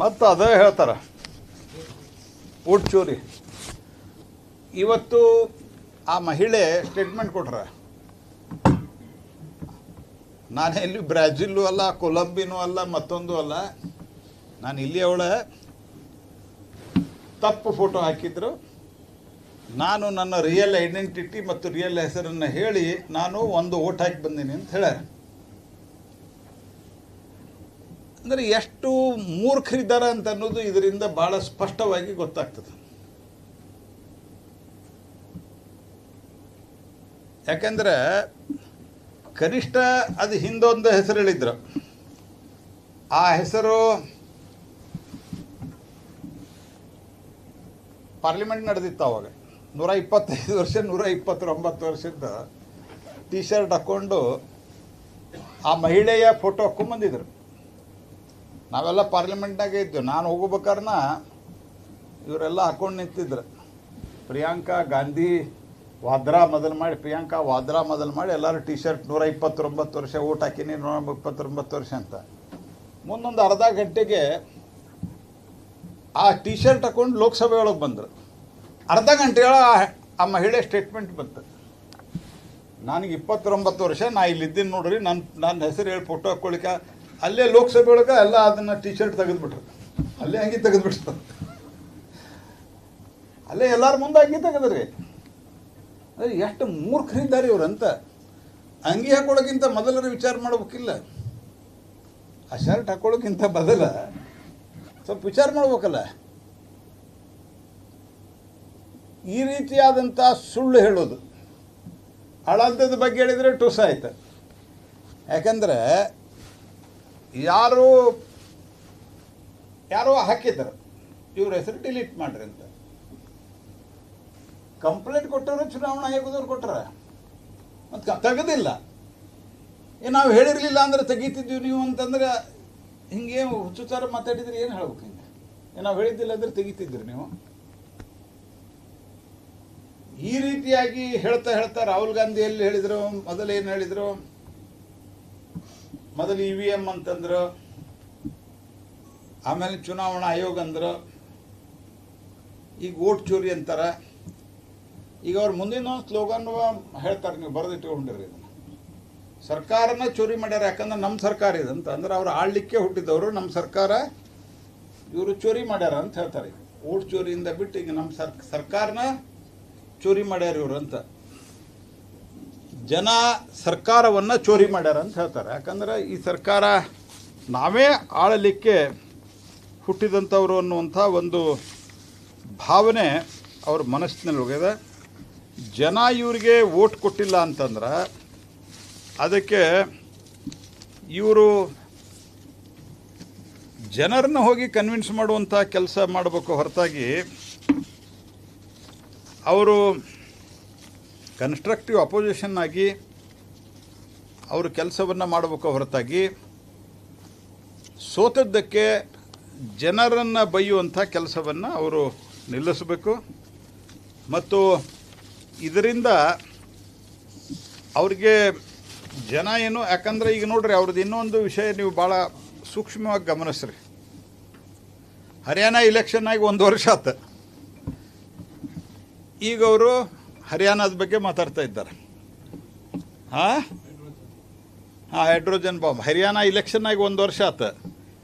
ಮತ್ತು ಅದೇ ಹೇಳ್ತಾರೆ. ಚೂರಿ. ಇವತ್ತು ಆ ಮಹಿಳೆ ಸ್ಟೇಟ್ಮೆಂಟ್ ಕೊಟ್ರೆ. ನಾನು ಎಲ್ಲಿ ಬ್ರಾಜಿಲ್ಲು ಅಲ್ಲ, ಕೊಲಂಬಿನೂ ಅಲ್ಲ, ಮತ್ತೊಂದು ಅಲ್ಲ. ನಾನು ಇಲ್ಲಿ ಅವಳ ತಪ್ಪು ಫೋಟೋ ಹಾಕಿದ್ರು. ನಾನು ನನ್ನ ರಿಯಲ್ ಐಡೆಂಟಿಟಿ ಮತ್ತು ರಿಯಲ್ ಹೆಸರನ್ನು ಹೇಳಿ ನಾನು ಒಂದು ಓಟ್ ಹಾಕಿ ಬಂದೀನಿ ಅಂತ ಹೇಳ್ಯಾರ. ಅಂದರೆ ಎಷ್ಟು ಮೂರ್ಖರಿದ್ದಾರೆ ಅಂತ ಅನ್ನೋದು ಇದರಿಂದ ಭಾಳ ಸ್ಪಷ್ಟವಾಗಿ ಗೊತ್ತಾಗ್ತದೆ. ಯಾಕಂದ್ರೆ ಕನಿಷ್ಠ ಅದು ಹಿಂದೊಂದು ಹೆಸರು ಹೇಳಿದ್ರು ಆ ಹೆಸರು ಪಾರ್ಲಿಮೆಂಟ್ ನಡೆದಿತ್ತು ಅವಾಗ. ನೂರ ಇಪ್ಪತ್ತೈದು ವರ್ಷ, ನೂರ ಇಪ್ಪತ್ತೊಂಬತ್ತು ವರ್ಷದ ಟಿ ಶರ್ಟ್ ಹಾಕ್ಕೊಂಡು ಆ ಮಹಿಳೆಯ ಫೋಟೋ ಹಾಕ್ಕೊಂಬಂದಿದ್ರು ನಾವೆಲ್ಲ ಪಾರ್ಲಿಮೆಂಟ್ನಾಗೆ ಇದ್ವಿ. ನಾನು ಹೋಗ್ಬೇಕಾರ್ನ ಇವರೆಲ್ಲ ಹಾಕೊಂಡು ನಿಂತಿದ್ರು. ಪ್ರಿಯಾಂಕಾ ಗಾಂಧಿ, ವಾದ್ರಾ ಮೊದಲು ಮಾಡಿ, ಪ್ರಿಯಾಂಕಾ ವಾದ್ರಾ ಮೊದಲು ಮಾಡಿ ಎಲ್ಲರೂ ಟಿ ಶರ್ಟ್ ನೂರ ಇಪ್ಪತ್ತೊಂಬತ್ತು ವರ್ಷ ಓಟ್ ಹಾಕಿನಿ, ನೂರ ಇಪ್ಪತ್ತೊಂಬತ್ತು ವರ್ಷ ಅಂತ. ಮುಂದೊಂದು ಅರ್ಧ ಗಂಟೆಗೆ ಆ ಟಿ ಶರ್ಟ್ ಹಾಕೊಂಡು ಲೋಕಸಭೆ ಒಳಗೆ ಬಂದರು. ಅರ್ಧ ಗಂಟೆ ಒಳಗೆ ಆ- ಆ ಮಹಿಳೆ ಸ್ಟೇಟ್ಮೆಂಟ್ ಬಂತು. ನನಗೆ ಇಪ್ಪತ್ತೊಂಬತ್ತು ವರ್ಷ, ನಾ ಇಲ್ಲಿದ್ದೀನಿ ನೋಡ್ರಿ ನನ್ನ ನನ್ನ ಹೆಸರು ಹೇಳಿ ಫೋಟೋ ಹಾಕ್ಕೊಳಿಕ ಅಲ್ಲೇ ಲೋಕಸಭೆ ಒಳಗೆ ಎಲ್ಲ ಅದನ್ನು ಟಿ ಶರ್ಟ್ ತೆಗೆದುಬಿಟ್ರು. ಅಲ್ಲೇ ಅಂಗಿ ತೆಗೆದುಬಿಟ್ರು. ಅಲ್ಲೇ ಎಲ್ಲರ ಮುಂದೆ ಅಂಗಿ ತೆಗೆದ್ರಿ. ಅದೇ ಎಷ್ಟು ಮೂರ್ಖರಿದ್ದಾರೆ ಇವ್ರಂತ. ಅಂಗಿ ಹಾಕೊಳ್ಳೋಕ್ಕಿಂತ ಮೊದಲರ ವಿಚಾರ ಮಾಡ್ಬೇಕಿಲ್ಲ. ಆ ಶರ್ಟ್ ಹಾಕೊಳ್ಳೋಕ್ಕಿಂತ ಬದಲ ಸ್ವಲ್ಪ ವಿಚಾರ ಮಾಡ್ಬೇಕಲ್ಲ. ಈ ರೀತಿಯಾದಂಥ ಸುಳ್ಳು ಹೇಳೋದು. ಹಳಂತದ ಬಗ್ಗೆ ಹೇಳಿದರೆ ಟುಸ್ ಆಯ್ತು. ಯಾಕಂದ್ರೆ ಯಾರು, ಯಾರೋ ಹಾಕಿದ್ದಾರೆ ಇವ್ರ ಹೆಸರು ಡಿಲೀಟ್ ಮಾಡ್ರಿ ಅಂತ. ಕಂಪ್ಲೇಂಟ್ ಕೊಟ್ಟರು ಚುನಾವಣಾ ಆಯೋಗದವ್ರು ಕೊಟ್ಟರೆ ಮತ್ತು ತೆಗೆದಿಲ್ಲ. ಏ, ನಾವು ಹೇಳಿರಲಿಲ್ಲ ಅಂದ್ರೆ ತೆಗೀತಿದ್ವಿ ನೀವು ಅಂತಂದ್ರೆ ಹಿಂಗೆ ಹುಚ್ಚುಚಾರ ಮಾತಾಡಿದ್ರೆ ಏನು ಹೇಳ್ಬೇಕು ಹಿಂಗೆ ಏ, ನಾವು ಹೇಳಿದ್ದಿಲ್ಲ ಅಂದ್ರೆ ತೆಗಿತಿದ್ರಿ ನೀವು. ಈ ರೀತಿಯಾಗಿ ಹೇಳ್ತಾ ಹೇಳ್ತಾ ರಾಹುಲ್ ಗಾಂಧಿ ಎಲ್ಲಿ ಹೇಳಿದ್ರು ಮೊದಲು ಏನು ಹೇಳಿದ್ರು ಮೊದಲು ಇ ವಿ ಎಂ ಅಂತಂದ್ರು, ಆಮೇಲೆ ಚುನಾವಣಾ ಆಯೋಗ ಅಂದ್ರೆ, ಈಗ ಓಟ್ ಚೋರಿ ಅಂತಾರೆ. ಈಗ ಅವ್ರ ಮುಂದಿನ ಸ್ಲೋಗನ್ ಹೇಳ್ತಾರೆ ನೀವು ಬರೆದಿಟ್ಕೊಂಡಿರಿ ಇದನ್ನು. ಸರ್ಕಾರನ ಚೋರಿ ಮಾಡ್ಯಾರ, ಯಾಕಂದ್ರೆ ನಮ್ಮ ಸರ್ಕಾರ ಇದಂತ ಅಂದ್ರೆ ಅವ್ರು ಆಳ್ಲಿಕ್ಕೆ ಹುಟ್ಟಿದವರು ನಮ್ಮ ಸರ್ಕಾರ ಇವರು ಚೋರಿ ಮಾಡ್ಯಾರ ಅಂತ ಹೇಳ್ತಾರೆ. ಓಟ್ ಚೋರಿಯಿಂದ ಬಿಟ್ಟು ಈಗ ನಮ್ಮ ಸರ್, ಸರ್ಕಾರನ ಚೋರಿ ಮಾಡ್ಯಾರ ಇವರು ಅಂತ. ಜನ ಸರ್ಕಾರವನ್ನು ಚೋರಿ ಮಾಡ್ಯಾರ ಅಂತ ಹೇಳ್ತಾರೆ. ಯಾಕಂದ್ರೆ ಈ ಸರ್ಕಾರ ನಾವೇ ಆಳಲಿಕ್ಕೆ ಹುಟ್ಟಿದಂಥವ್ರು ಅನ್ನುವಂಥ ಒಂದು ಭಾವನೆ ಅವ್ರ ಮನಸ್ಸಿನಲ್ಲಿ ಹೋಗಿದೆ. ಜನ ಇವರಿಗೆ ವೋಟ್ ಕೊಟ್ಟಿಲ್ಲ ಅಂತಂದ್ರೆ ಅದಕ್ಕೆ ಇವರು ಜನರನ್ನ ಹೋಗಿ ಕನ್ವಿನ್ಸ್ ಮಾಡುವಂಥ ಕೆಲಸ ಮಾಡಬೇಕು ಹೊರತಾಗಿ ಅವರು ಕನ್ಸ್ಟ್ರಕ್ಟಿವ್ ಅಪೋಸಿಷನ್ ಆಗಿ ಅವರು ಕೆಲಸವನ್ನು ಮಾಡಬೇಕು ಹೊರತಾಗಿ ಸೋತದ್ದಕ್ಕೆ ಜನರನ್ನು ಬೈಯುವಂಥ ಕೆಲಸವನ್ನು ಅವರು ನಿಲ್ಲಿಸಬೇಕು. ಮತ್ತು ಇದರಿಂದ ಅವ್ರಿಗೆ ಜನ ಏನು, ಯಾಕಂದರೆ ಈಗ ನೋಡ್ರಿ, ಅವ್ರದ್ದು ಇನ್ನೊಂದು ವಿಷಯ ನೀವು ಭಾಳ ಸೂಕ್ಷ್ಮವಾಗಿ ಗಮನಿಸ್ರಿ. ಹರಿಯಾಣ ಇಲೆಕ್ಷನ್ ಆಗಿ ಒಂದು ವರ್ಷ ಆತ. ಈಗ ಅವರು ಹರಿಯಾಣದ ಬಗ್ಗೆ ಮಾತಾಡ್ತಾ ಇದ್ದಾರೆ. ಹಾಂ? ಹಾಂ, ಹೈಡ್ರೋಜನ್ ಬಾಂಬ್. ಹರಿಯಾಣ ಇಲೆಕ್ಷನ್ ಆಗಿ ಒಂದು ವರ್ಷ ಆತ.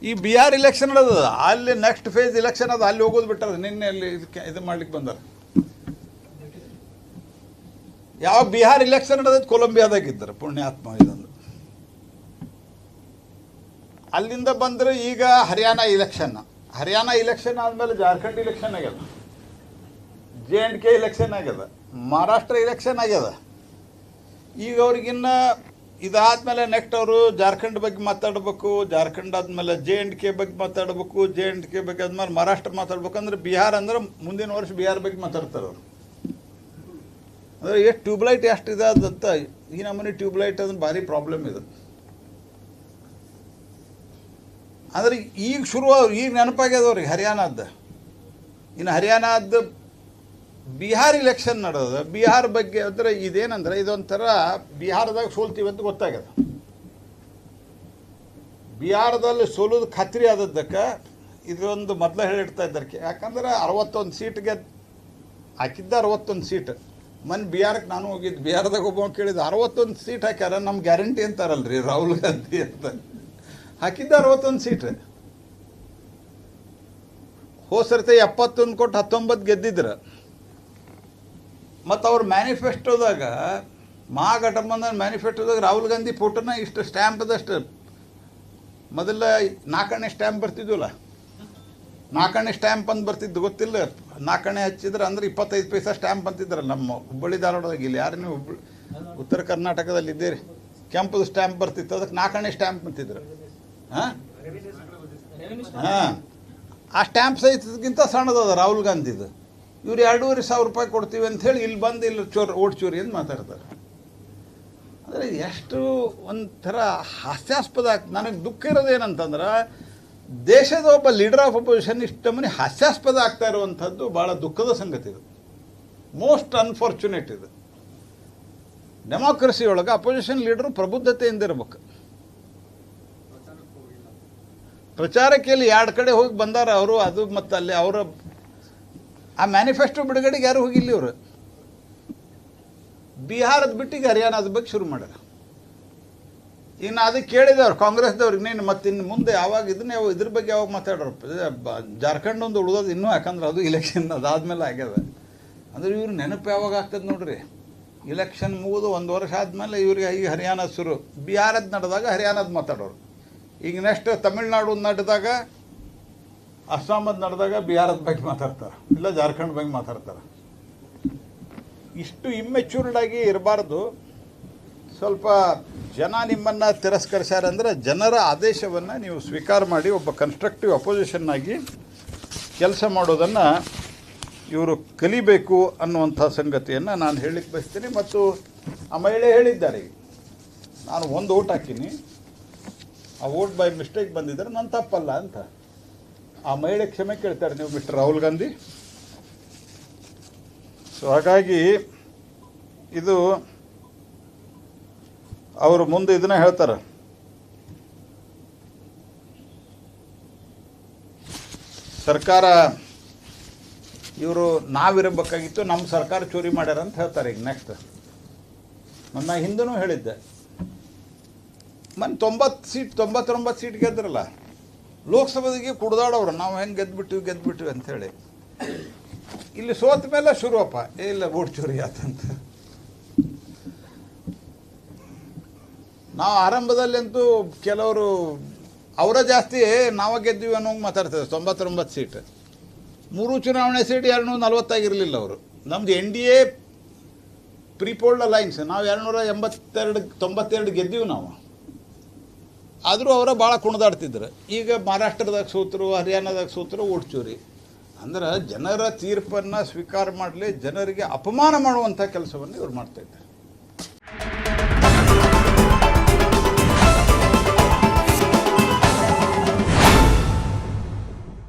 ಈ ಬಿ ಆರ್ ಇಲೆಕ್ಷನ್ ಅದ ಅಲ್ಲಿ ನೆಕ್ಸ್ಟ್ ಫೇಸ್ ಇಲೆಕ್ಷನ್ ಅದ ಅಲ್ಲಿ ಹೋಗೋದು ಬಿಟ್ಟಾರ. ನಿನ್ನೆ ಅಲ್ಲಿ ಇದಕ್ಕೆ ಇದು ಮಾಡ್ಲಿಕ್ಕೆ ಬಂದಾರೆ. ಯಾವ ಬಿಹಾರ್ ಇಲೆಕ್ಷನ್ ನಡೆದದ್ದು? ಕೊಲಂಬಿಯಾದಾಗ ಇದ್ದಾರೆ ಪುಣ್ಯಾತ್ಮ ಇದೊಂದು. ಅಲ್ಲಿಂದ ಬಂದ್ರೆ ಈಗ ಹರಿಯಾಣ ಇಲೆಕ್ಷನ್ ಹರಿಯಾಣ ಇಲೆಕ್ಷನ್ ಆದಮೇಲೆ ಜಾರ್ಖಂಡ್ ಇಲೆಕ್ಷನ್ ಆಗ್ಯದ. ಜೆ ಅಂಡ್ ಕೆ ಇಲೆಕ್ಷನ್ ಆಗ್ಯದ. ಮಹಾರಾಷ್ಟ್ರ ಇಲೆಕ್ಷನ್ ಆಗ್ಯದ. ಈಗ ಅವ್ರಿಗಿನ್ನ ಇದಾದ್ಮೇಲೆ ನೆಕ್ಸ್ಟ್ ಅವರು ಜಾರ್ಖಂಡ್ ಬಗ್ಗೆ ಮಾತಾಡಬೇಕು, ಜಾರ್ಖಂಡ್ ಆದ್ಮೇಲೆ ಜೆ ಅಂಡ್ ಕೆ ಬಗ್ಗೆ ಮಾತಾಡಬೇಕು ಜೆ ಅಂಡ್ ಕೆ ಬಗ್ಗೆ ಆದ್ಮೇಲೆ ಮಹಾರಾಷ್ಟ್ರ ಮಾತಾಡ್ಬೇಕು ಅಂದ್ರೆ ಬಿಹಾರ ಅಂದ್ರೆ ಮುಂದಿನ ವರ್ಷ ಬಿಹಾರ ಬಗ್ಗೆ ಮಾತಾಡ್ತಾರೆ ಅವರು. ಅಂದರೆ ಎಷ್ಟು ಟ್ಯೂಬ್ಲೈಟ್ ಎಷ್ಟು ಇದೆ ಅದಂತ ಈ ನಮ್ಮನೆ ಟ್ಯೂಬ್ಲೈಟ್ ಅದನ್ನ ಭಾರಿ ಪ್ರಾಬ್ಲಮ್ ಇದೆ. ಅಂದ್ರೆ ಈಗ ಶುರು ಈಗ ನೆನಪಾಗ್ಯದವ್ರಿಗೆ ಹರಿಯಾಣದ್ದು ಇನ್ನು ಹರಿಯಾಣದ್ದು ಬಿಹಾರ್ ಇಲೆಕ್ಷನ್ ನಡೆದ ಬಿಹಾರ್ ಬಗ್ಗೆ ಅಂದ್ರೆ ಇದೇನಂದ್ರೆ ಇದೊಂಥರ ಬಿಹಾರದಾಗ ಸೋಲ್ತೀವಿ ಅಂತ ಗೊತ್ತಾಗ್ಯದ ಬಿಹಾರದಲ್ಲಿ ಸೋಲೋದು ಖಾತ್ರಿ ಆದದ್ದಕ್ಕೆ ಇದೊಂದು ಮೊದಲು ಹೇಳಿಡ್ತಾ ಇದ್ದಾರೆ ಕೆ- ಯಾಕಂದ್ರೆ ಅರವತ್ತೊಂದು ಸೀಟ್ಗೆ ಹಾಕಿದ್ದ ಅರವತ್ತೊಂದು ಸೀಟ್. ಮೊನ್ನೆ ಬಿಹಾರಕ್ಕೆ ನಾನು ಹೋಗಿದ್ದು, ಬಿಹಾರದಾಗ ಒಬ್ಬ ಕೇಳಿದ, ಅರವತ್ತೊಂದು ಸೀಟ್ ಹಾಕ್ಯಾರ ನಮ್ಮ ಗ್ಯಾರಂಟಿ ಅಂತಾರಲ್ರಿ ರಾಹುಲ್ ಗಾಂಧಿ ಅಂತ. ಹಾಕಿದ್ದ ಅರವತ್ತೊಂದು ಸೀಟ್. ಹೋದ ಸರ್ತಿ ಎಪ್ಪತ್ತೊಂದು ಕೊಟ್ಟು ಹತ್ತೊಂಬತ್ತು ಗೆದ್ದಿದ್ರು. ಮತ್ತು ಅವ್ರ ಮ್ಯಾನಿಫೆಸ್ಟೋದಾಗ ಮಹಾಗಠಬಂಧನ್ ಮ್ಯಾನಿಫೆಸ್ಟೋದಾಗ ರಾಹುಲ್ ಗಾಂಧಿ ಫೋಟೋನ ಇಷ್ಟು ಸ್ಟ್ಯಾಂಪ್ದಷ್ಟು ಮೊದಲ ನಾಲ್ಕನೇ ಸ್ಟ್ಯಾಂಪ್ ಬರ್ತಿದ್ವಲ್ಲ? ನಾಲ್ಕನೇ ಸ್ಟ್ಯಾಂಪ್ ಅಂತ ಬರ್ತಿದ್ದು ಗೊತ್ತಿಲ್ಲ. ನಾಲ್ಕನೇ ಹಚ್ಚಿದ್ರೆ ಅಂದ್ರೆ ಇಪ್ಪತ್ತೈದು ಪೈಸಾ ಸ್ಟ್ಯಾಂಪ್ ಅಂತಿದ್ರಲ್ಲ ನಮ್ಮ ಹುಬ್ಬಳ್ಳಿ ಧಾರವಾಡದಾಗ. ಇಲ್ಲಿ ಯಾರು ಹುಬ್ಬಳ್ಳಿ ಉತ್ತರ ಕರ್ನಾಟಕದಲ್ಲಿ ಇದ್ದೀರಿ? ಕೆಂಪದು ಸ್ಟ್ಯಾಂಪ್ ಬರ್ತಿತ್ತು. ಅದಕ್ಕೆ ನಾಲ್ಕನೇ ಸ್ಟ್ಯಾಂಪ್ ಅಂತಿದ್ರು. ಹಾಂ? ಹಾಂ. ಆ ಸ್ಟ್ಯಾಂಪ್ ಸಹಿತಕ್ಕಿಂತ ಸಣ್ಣದದ ರಾಹುಲ್ ಗಾಂಧಿದು. ಇವ್ರು ಎರಡೂವರೆ ಸಾವಿರ ರೂಪಾಯಿ ಕೊಡ್ತೀವಿ ಅಂತ ಹೇಳಿ ಇಲ್ಲಿ ಬಂದು ಇಲ್ಲಿ ಚೋರ್ ಓಟ್ ಚೋರಿ ಅಂತ ಮಾತಾಡ್ತಾರೆ. ಅಂದರೆ ಎಷ್ಟು ಒಂಥರ ಹಾಸ್ಯಾಸ್ಪದ, ನನಗೆ ದುಃಖ ಇರೋದೇನಂತಂದ್ರೆ ದೇಶದ ಒಬ್ಬ ಲೀಡರ್ ಆಫ್ ಅಪೋಸಿಷನ್ ಇಷ್ಟ ಮನೆ ಹಾಸ್ಯಾಸ್ಪದ ಆಗ್ತಾ ಇರುವಂಥದ್ದು ಭಾಳ ದುಃಖದ ಸಂಗತಿ ಇದು. ಮೋಸ್ಟ್ ಅನ್ಫಾರ್ಚುನೇಟ್ ಇದು. ಡೆಮಾಕ್ರಸಿಯೊಳಗೆ ಅಪೋಸಿಷನ್ ಲೀಡರು ಪ್ರಬುದ್ಧತೆಯಿಂದ ಇರ್ಬೇಕು. ಪ್ರಚಾರಕ್ಕೆ ಇಲ್ಲಿ ಎರಡು ಕಡೆ ಹೋಗಿ ಬಂದಾರ ಅವರು, ಅದು ಮತ್ತು ಅಲ್ಲಿ ಅವರ ಆ ಮ್ಯಾನಿಫೆಸ್ಟೋ ಬಿಡುಗಡೆಗೆ ಯಾರು ಹೋಗಿಲ್ಲ ಇವರು? ಬಿಹಾರದ ಬಿಟ್ಟಿಗೆ ಹರಿಯಾಣದ ಬಗ್ಗೆ ಶುರು ಮಾಡ್ಯಾರ. ಇನ್ನು ಅದಕ್ಕೆ ಕೇಳಿದವ್ರು ಕಾಂಗ್ರೆಸ್ದವ್ರಿಗೆ ನೀನು ಮತ್ತೆ ಇನ್ನು ಮುಂದೆ ಯಾವಾಗ ಇದನ್ನ ಯಾವ ಇದ್ರ ಬಗ್ಗೆ ಯಾವಾಗ ಮಾತಾಡೋರು? ಜಾರ್ಖಂಡ್ ಒಂದು ಉಳಿದೋದು ಇನ್ನೂ, ಯಾಕಂದ್ರೆ ಅದು ಇಲೆಕ್ಷನ್ ಅದಾದಮೇಲೆ ಆಗ್ಯದ. ಅಂದ್ರೆ ಇವ್ರ ನೆನಪು ಯಾವಾಗ ಆಗ್ತದೆ ನೋಡ್ರಿ. ಇಲೆಕ್ಷನ್ ಮುಗಿದು ಒಂದು ವರ್ಷ ಆದಮೇಲೆ ಇವ್ರಿಗೆ ಈಗ ಹರಿಯಾಣ ಶುರು. ಬಿಹಾರದ ನಡೆದಾಗ ಹರಿಯಾಣದ ಮಾತಾಡೋರು. ಈಗ ನೆಕ್ಸ್ಟ್ ತಮಿಳ್ನಾಡು ನಡೆದಾಗ ಅಸ್ಸಾಮದ್ ನಡೆದಾಗ ಬಿಹಾರದ ಬಗ್ಗೆ ಮಾತಾಡ್ತಾರೆ, ಇಲ್ಲ ಜಾರ್ಖಂಡ್ ಬಗ್ಗೆ ಮಾತಾಡ್ತಾರೆ. ಇಷ್ಟು ಇಮ್ಮೆಚ್ಯೂರ್ಡ್ ಆಗಿ ಇರಬಾರ್ದು. ಸ್ವಲ್ಪ ಜನ ನಿಮ್ಮನ್ನು ತಿರಸ್ಕರಿಸ್ಯಾರ ಅಂದರೆ ಜನರ ಆದೇಶವನ್ನು ನೀವು ಸ್ವೀಕಾರ ಮಾಡಿ ಒಬ್ಬ ಕನ್ಸ್ಟ್ರಕ್ಟಿವ್ ಅಪೋಸಿಷನ್ ಆಗಿ ಕೆಲಸ ಮಾಡೋದನ್ನು ಇವರು ಕಲಿಬೇಕು ಅನ್ನುವಂಥ ಸಂಗತಿಯನ್ನು ನಾನು ಹೇಳಲಿಕ್ಕೆ ಬಯಸ್ತೀನಿ. ಮತ್ತು ಆ ಮಹಿಳೆ ಹೇಳಿದ್ದಾರೆ, ನಾನು ಒಂದು ಓಟ್ ಹಾಕೀನಿ. ಆ ಓಟ್ ಬೈ ಮಿಸ್ಟೇಕ್ ಬಂದಿದ್ರೆ ನನ್ನ ತಪ್ಪಲ್ಲ ಅಂತ. ಆ ಮಹಿಳೆ ಕ್ಷಮೆ ಕೇಳ್ತಾರೆ ನೀವು ಮಿಸ್ಟರ್ ರಾಹುಲ್ ಗಾಂಧಿ. ಸೊ ಹಾಗಾಗಿ ಇದು ಅವರು ಮುಂದೆ ಇದನ್ನ ಹೇಳ್ತಾರೆ. ಸರ್ಕಾರ ಇವರು ನಾವಿರಬೇಕಾಗಿತ್ತು ನಮ್ಮ ಸರ್ಕಾರ ಚೋರಿ ಮಾಡ್ಯಾರ ಅಂತ ಹೇಳ್ತಾರೆ ಈಗ ನೆಕ್ಸ್ಟ್ ನನ್ನ ಹಿಂದೂ ಹೇಳಿದ್ದೆ. ಮೊನ್ನೆ ತೊಂಬತ್ತು ಸೀಟ್ ತೊಂಬತ್ತೊಂಬತ್ತು ಸೀಟ್ ಗೆದ್ರಲ್ಲ. ಲೋಕಸಭೆಗೆ ಕುಡ್ದಾಡೋರು, ನಾವು ಹೆಂಗೆ ಗೆದ್ಬಿಟ್ಟಿವಿ ಗೆದ್ಬಿಟ್ಟಿವಿ ಅಂಥೇಳಿ ಇಲ್ಲಿ ಸೋತ ಮೇಲೆ ಶುರುವಪ್ಪ. ಇಲ್ಲ, ಓಟ್ ಚೋರಿ ಆತಂತ. ನಾವು ಆರಂಭದಲ್ಲಂತೂ ಕೆಲವರು, ಅವರ ಜಾಸ್ತಿ ನಾವು ಗೆದ್ದೀವಿ ಅನ್ನೋ ಮಾತಾಡ್ತಾರೆ ತೊಂಬತ್ತೊಂಬತ್ತು ಸೀಟ್. ಮೂರು ಚುನಾವಣೆ ಸೀಟ್ ಎರಡುನೂರ ನಲ್ವತ್ತಾಗಿರಲಿಲ್ಲ ಅವರು. ನಮ್ದು N D A, prepoll alliance ನಾವು ಎರಡುನೂರ ಎಂಬತ್ತೆರಡು, ತೊಂಬತ್ತೆರಡು ಗೆದ್ದೀವಿ ನಾವು. ಆದರೂ ಅವರ ಭಾಳ ಕುಣಿದಾಡ್ತಿದ್ರು. ಈಗ ಮಹಾರಾಷ್ಟ್ರದಾಗ ಸೋತರು, ಹರಿಯಾಣದಾಗ ಸೋತರು, ಓಡ್ಚೂರಿ. ಚೋರಿ ಅಂದ್ರೆ ಜನರ ತೀರ್ಪನ್ನು ಸ್ವೀಕಾರ ಮಾಡಲಿ ಜನರಿಗೆ ಅಪಮಾನ ಮಾಡುವಂಥ ಕೆಲಸವನ್ನು ಇವ್ರು ಮಾಡ್ತಾ ಇದ್ದಾರೆ.